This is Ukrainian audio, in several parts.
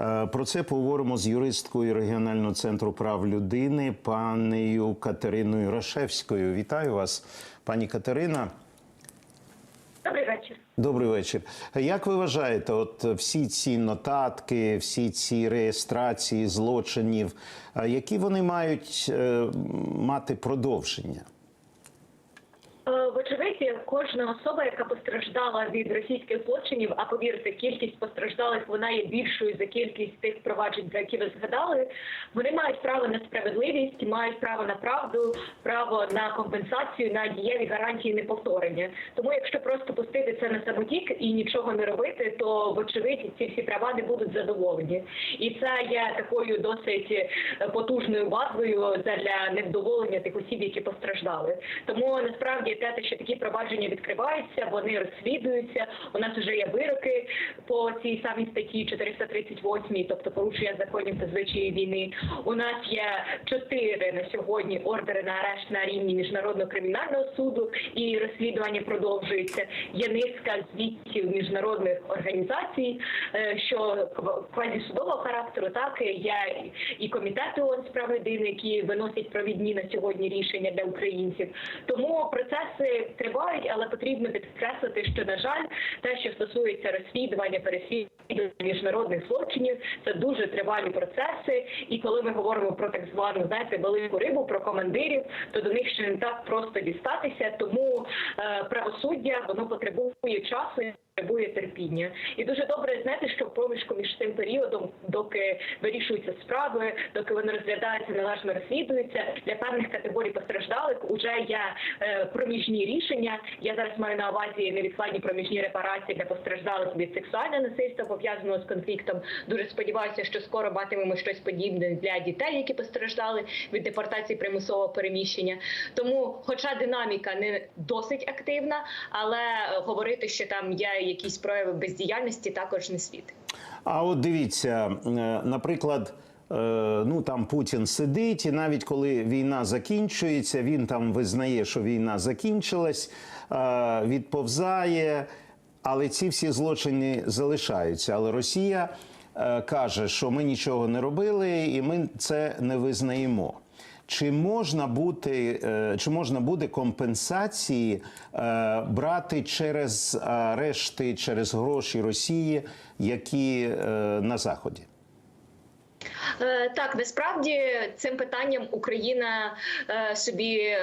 Е, Про це поговоримо з юристкою регіонального центру прав людини, панею Катериною Рашевською. Вітаю вас, пані Катерина. Добрий вечір. Добрий вечір. Як ви вважаєте, от всі ці нотатки, всі ці реєстрації злочинів, е, які вони мають е, мати продовження? Е, Вочевидь, кожна особа, яка постраждала від російських злочинів, а повірте, кількість постраждалих вона є більшою за кількість тих проваджень, про які ви згадали. Вони мають право на справедливість, мають право на правду, право на компенсацію, на дієві гарантії неповторення. Тому, якщо просто пустити це на самотік і нічого не робити, то вочевидь ці всі права не будуть задоволені. І це є такою досить е, потужною базою для невдоволення тих осіб, які постраждали. Тому насправді те, що такі провадження відкриваються, вони розслідуються. У нас вже є вироки по цій самій статті 438, тобто порушення законів та звичаї війни. У нас є чотири на сьогодні ордери на арешт на рівні міжнародного кримінального суду, і розслідування продовжується. Є низка звітів міжнародних організацій, е, що квазісудового характеру, так є і комітети ООН з прав людини, які виносять провідні на сьогодні рішення для українців. Тому процеси тривають, але потрібно підкреслити, що на жаль, те, що стосується розслідування, переслідування міжнародних злочинів, це дуже тривалі процеси. І коли ми говоримо про так звану знаєте, велику рибу, про командирів, то до них ще не так просто дістатися. Тому е, правосуддя воно потребує часу. Потребує терпіння, і дуже добре знаєте, що проміжку між цим періодом, доки вирішуються справи, доки вони розглядаються, належно розслідуються для певних категорій постраждалих. Уже є е, проміжні рішення. Я зараз маю на увазі невідкладні проміжні репарації для постраждалих від сексуального насильства пов'язаного з конфліктом. Дуже сподіваюся, що скоро матимемо щось подібне для дітей, які постраждали від депортації примусового переміщення. Тому, хоча динаміка не досить активна, але е, говорити, що там є якісь прояви бездіяльності, також не слід. А от дивіться, е, наприклад. е, Ну там Путін сидить, і навіть коли війна закінчується, він там визнає, що війна закінчилась, е, відповзає, але ці всі злочини залишаються. Але Росія каже, що ми нічого не робили, і ми це не визнаємо. Чи можна бути, е, чи можна буде компенсації е, брати через решти, через гроші Росії, які е, на заході? Е, Так, насправді цим питанням Україна е, собі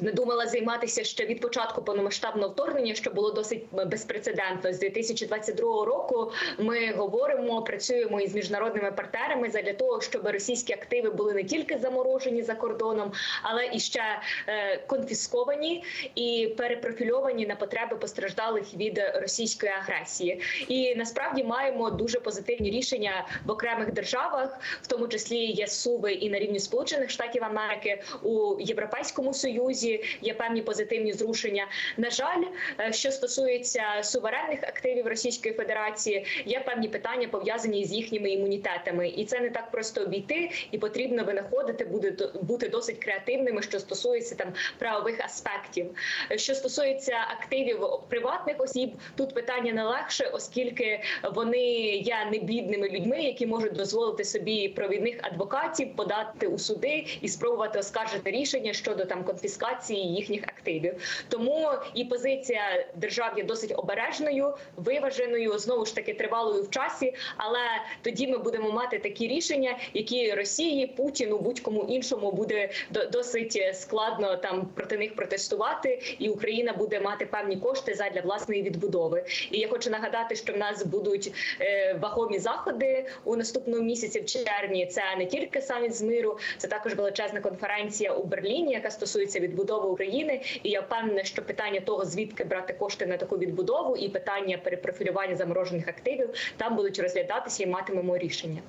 не думала займатися ще від початку повномасштабного вторгнення, що було досить безпрецедентно. З 2022 року ми говоримо, працюємо із міжнародними партнерами для того, щоб російські активи були не тільки заморожені за кордоном, але і ще е, конфісковані і перепрофільовані на потреби постраждалих від російської агресії. І насправді маємо дуже позитивні рішення в окремих державах, тому числі є суви і на рівні Сполучених Штатів Америки у Європейському Союзі. Є певні позитивні зрушення. На жаль, е, що стосується суверенних активів Російської Федерації, є певні питання пов'язані з їхніми імунітетами, і це не так просто обійти, і потрібно винаходити, буде бути досить креативними, що стосується там правових аспектів. Е, Що стосується активів приватних осіб, тут питання не легше, оскільки вони є не бідними людьми, які можуть дозволити собі провідних адвокатів подати у суди і спробувати оскаржити рішення щодо там конфіскації їхніх активів. Тому і позиція держав є досить обережною, виваженою, знову ж таки тривалою в часі. Але тоді ми будемо мати такі рішення, які Росії, Путіну, будь-кому іншому буде досить складно там проти них протестувати, і Україна буде мати певні кошти задля власної відбудови. І я хочу нагадати, що в нас будуть е, вагомі заходи у наступному місяці в червні. Це не тільки саміт з миру, це також величезна конференція у Берліні, яка стосується відбудови України. І я впевнена, що питання того, звідки брати кошти на таку відбудову, і питання перепрофілювання заморожених активів там будуть розглядатися і матимемо рішення.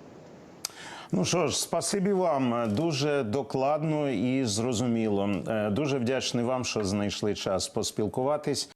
Ну що ж, спасибі вам дуже докладно і зрозуміло. Е, Дуже вдячний вам, що знайшли час поспілкуватись.